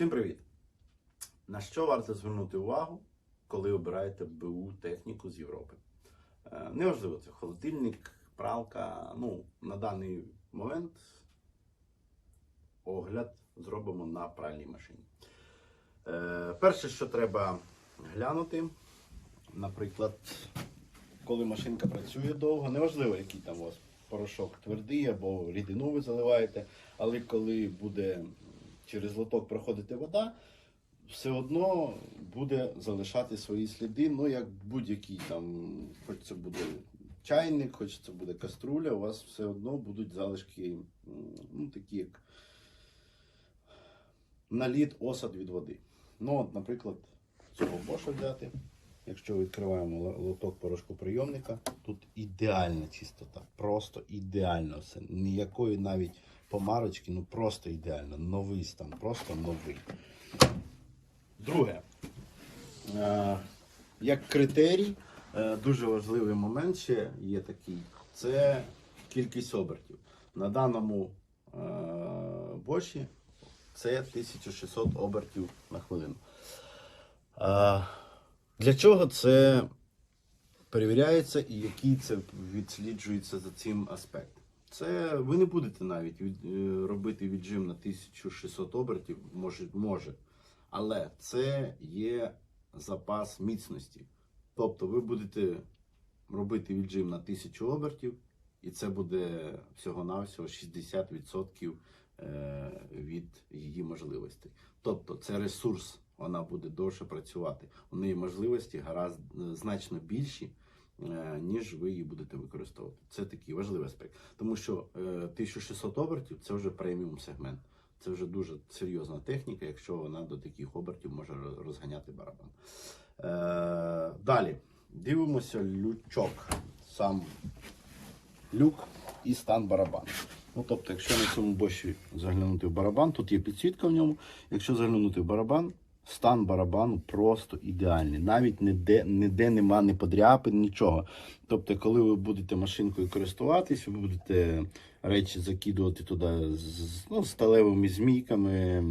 Всім привіт! На що варто звернути увагу, коли обираєте БУ техніку з Європи? Е, Неважливо, це холодильник, пралка. Ну, на даний момент огляд зробимо на пральній машині. Е, Перше, що треба глянути, наприклад, коли машинка працює довго, неважливо, який там у вас порошок твердий або рідину ви заливаєте, але коли буде через лоток проходити вода, все одно буде залишати свої сліди, ну як будь-який там, хоч це буде чайник, хоч це буде каструля, у вас все одно будуть залишки, ну такі як наліт осад від води. Ну, от, наприклад, цього боша взяти. Якщо відкриваємо лоток порошкоприйомника, тут ідеальна чистота, просто ідеально все. Ніякої навіть помарочки, ну просто ідеально. Новий стан, просто новий. Друге, е, як критерій, е, дуже важливий момент ще є такий: це кількість обертів. На даному е, боші це 1600 обертів на хвилину. Для чого це перевіряється і який це відсліджується за цим аспект? Це ви не будете навіть від, е, робити віджим на 1600 обертів, може, може. Але це є запас міцності. Тобто ви будете робити віджим на 1000 обертів, і це буде всього-навсього 60% е, від її можливостей. Тобто це ресурс, вона буде довше працювати. У неї можливості гаразд е, значно більші, е, ніж ви її будете використовувати. Це такий важливий аспект. Тому що е, 1600 обертів це вже преміум сегмент. Це вже дуже серйозна техніка, якщо вона до таких обертів може розганяти барабан. Е, далі дивимося лючок. Сам люк і стан барабану. Ну, тобто, якщо на цьому боші заглянути в барабан, тут є підсвітка в ньому. Якщо заглянути в барабан, стан барабану просто ідеальний. Навіть ніде, ніде нема ні подряпин, нічого. Тобто, коли ви будете машинкою користуватись, ви будете речі закидувати туди з ну, сталевими змійками,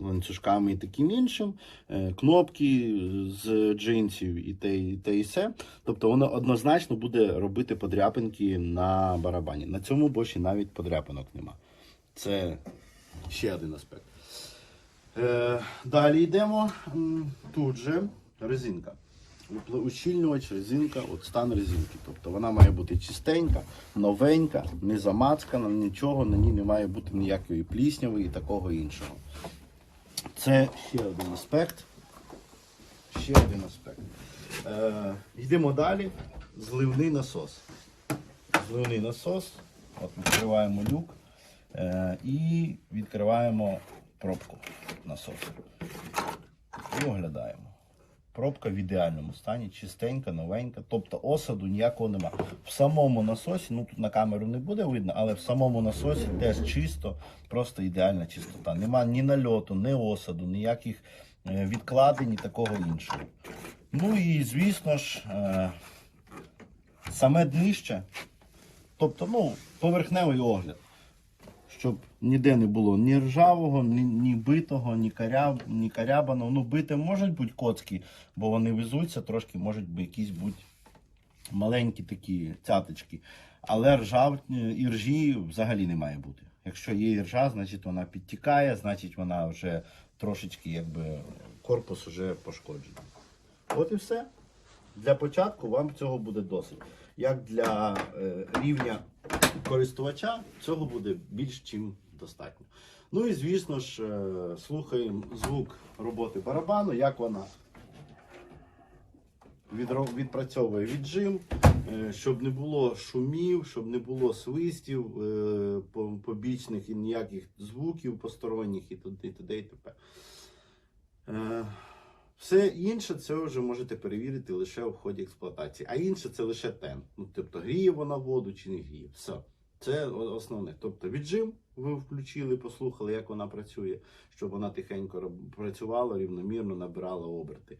ланцюжками і таким іншим, е, кнопки з джинсів і те, і те і все. Тобто воно однозначно буде робити подряпинки на барабані. На цьому боші навіть подряпинок нема. Це ще один аспект. Е, далі йдемо. Тут же резинка. Ущільнювач, резинка, от стан резинки. Тобто вона має бути чистенька, новенька, не замацкана, нічого, на ній не має бути ніякої плісняви і такого іншого. Це ще один аспект. Ще один аспект. Е, йдемо далі. Зливний насос. Зливний насос. От відкриваємо люк е, і відкриваємо пробку насосу. І оглядаємо. Пробка в ідеальному стані, чистенька, новенька, тобто осаду ніякого нема. В самому насосі, ну тут на камеру не буде видно, але в самому насосі теж чисто, просто ідеальна чистота. Нема ні нальоту, ні осаду, ніяких е, відкладень і такого іншого. Ну і звісно ж, е, саме днище, тобто ну, поверхневий огляд щоб ніде не було ні ржавого, ні, ні битого, ні, каряб, ні карябаного. Ну, бити можуть бути коцки, бо вони везуться, трошки можуть би якісь бути маленькі такі цяточки. Але ржав і ржі взагалі не має бути. Якщо є іржа, значить вона підтікає, значить вона вже трошечки якби корпус вже пошкоджений. От і все. Для початку вам цього буде досить. Як для е, рівня користувача, цього буде більш чим достатньо. Ну і звісно ж, е, слухаємо звук роботи барабану, як вона відпрацьовує віджим, е, щоб не було шумів, щоб не було свистів е, побічних і ніяких звуків посторонніх і т.д. і і т.п. Все інше це вже можете перевірити лише в ході експлуатації. А інше це лише тен. Ну, тобто гріє вона воду чи не гріє. Все. Це основне. Тобто віджим ви включили, послухали, як вона працює, щоб вона тихенько працювала, рівномірно набирала оберти.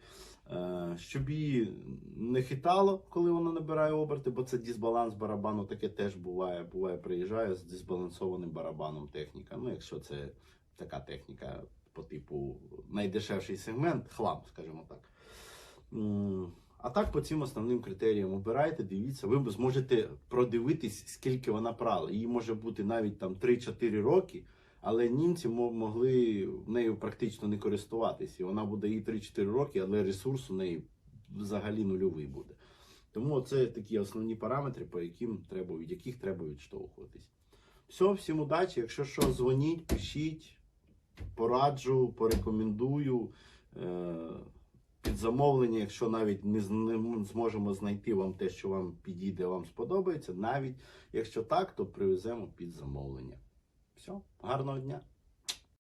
Е, Щоб її не хитало, коли вона набирає оберти, бо це дисбаланс барабану, таке теж буває. Буває, приїжджає з дисбалансованим барабаном техніка. Ну, якщо це така техніка по типу найдешевший сегмент, хлам, скажімо так. А так, по цим основним критеріям обирайте, дивіться, ви зможете продивитись, скільки вона прала. Їй може бути навіть там 3-4 роки, але німці мо- могли нею практично не користуватись. І вона буде їй 3-4 роки, але ресурс у неї взагалі нульовий буде. Тому це такі основні параметри, по яким треба, від яких треба відштовхуватись. Все, всім удачі. Якщо що, дзвоніть, пишіть, пораджу, порекомендую. Е, під замовлення, якщо навіть не, зможемо знайти вам те, що вам підійде, вам сподобається, навіть якщо так, то привеземо під замовлення. Все, гарного дня!